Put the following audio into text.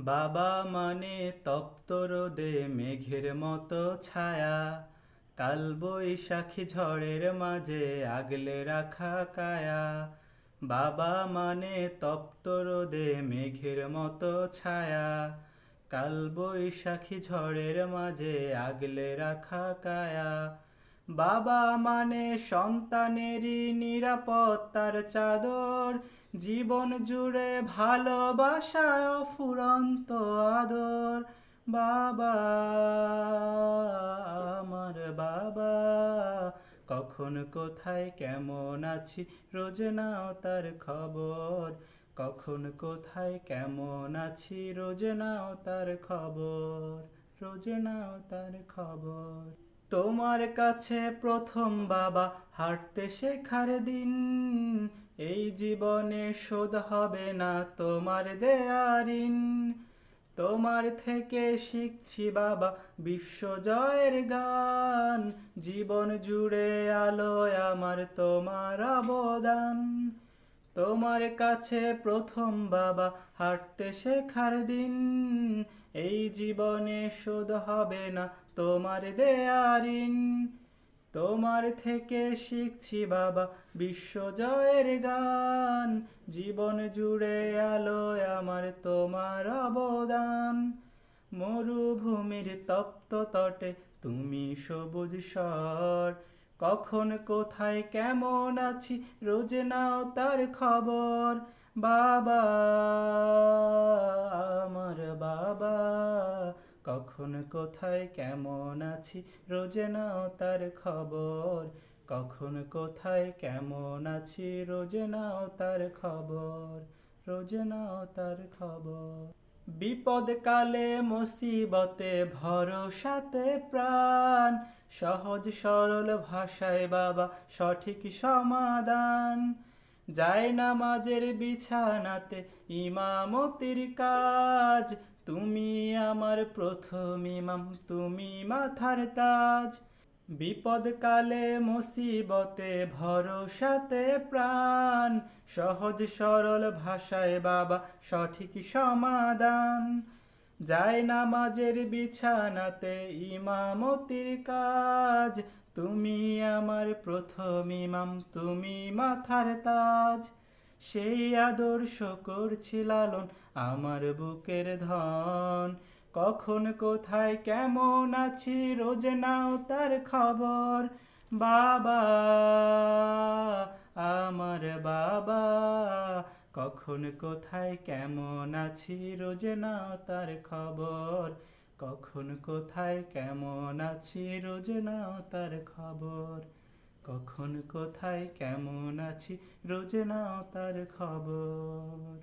বাবা মানে তপ্ত রোদে মেঘের মতো ছায়া। কাল বৈশাখী ঝড়ের মাঝে আগলে রাখা কায়া। বাবা মানে তপ্ত রোদে মেঘের মতো ছায়া। কাল বৈশাখী ঝড়ের মাঝে আগলে রাখা কায়া। বাবা মানে সন্তানেরই নিরাপত্তার চাদর। জীবন জুড়ে ভালোবাসা ফুরন্ত আদর। বাবা, আমার বাবা, কখন, কোথায়, কেমন আছি রোজ নাও তার খবর। কখন, কোথায়, কেমন আছি রোজ নাও তার খবর। রোজ নাও তার খবর। তোমার কাছে প্রথম বাবা, হাঁটতে শেখার দিন। এই জীবনে শোধ হবে না তোমার দেয়ারিন। তোমার থেকে শিখছি বাবা বিশ্বজয়ের গান। জীবন জুড়ে আলোয় আমার তোমার অবদান। তোমার কাছে প্রথম বাবা হাঁটতে শেখার দিন। এই জীবনে শোধ হবে না তোমার দেয়ারিন তোমার থেকে শিখছি বাবা বিশ্বজয়ের গান জীবন জুড়ে আলোয় আমার তোমার অবদান। মরুভূমির তপ্ত তটে তুমি সবুজ স্বর। কখন, কোথায়, কেমন আছি, রোজ নাও তার খবর। বাবা, আমার বাবা, কখন, কোথায়, কেমন আছি, রোজ নাও তার খবর। কখন, কোথায়, কেমন আছি, রোজ নাও তার খবর। রোজ নাও তার খবর। বিপদ কালে মুসিবতে ভরসাতে প্রাণ। সহজ সরল ভাষায় বাবা, সঠিক সমাধান। যায় নামাজের বিছানাতে ইমামতির কাজ। তুমি আমার প্রথম ইমাম, তুমি মাথার তাজ। বিপদকালে মুসিবতে ভরসাতে প্রাণ। সহজ সরল ভাষায় বাবা, সঠিক সমাধান। যায় নামাজের বিছানাতে ইমামতির কাজ। তুমি আমার প্রথম ইমাম, তুমি মাথার তাজ। সেই আদর্শ করছি লালন, আমার বুকের ধন। কখন, কোথায়, কেমন আছি, রোজ নাও তার খবর। বাবা, আমার বাবা, কখন, কোথায়, কেমন আছি, রোজ নাও তার খবর। কখন, কোথায়, কেমন আছি, রোজ নাও তার খবর। কখন, কোথায়, কেমন আছি, রোজ নাও তার খবর।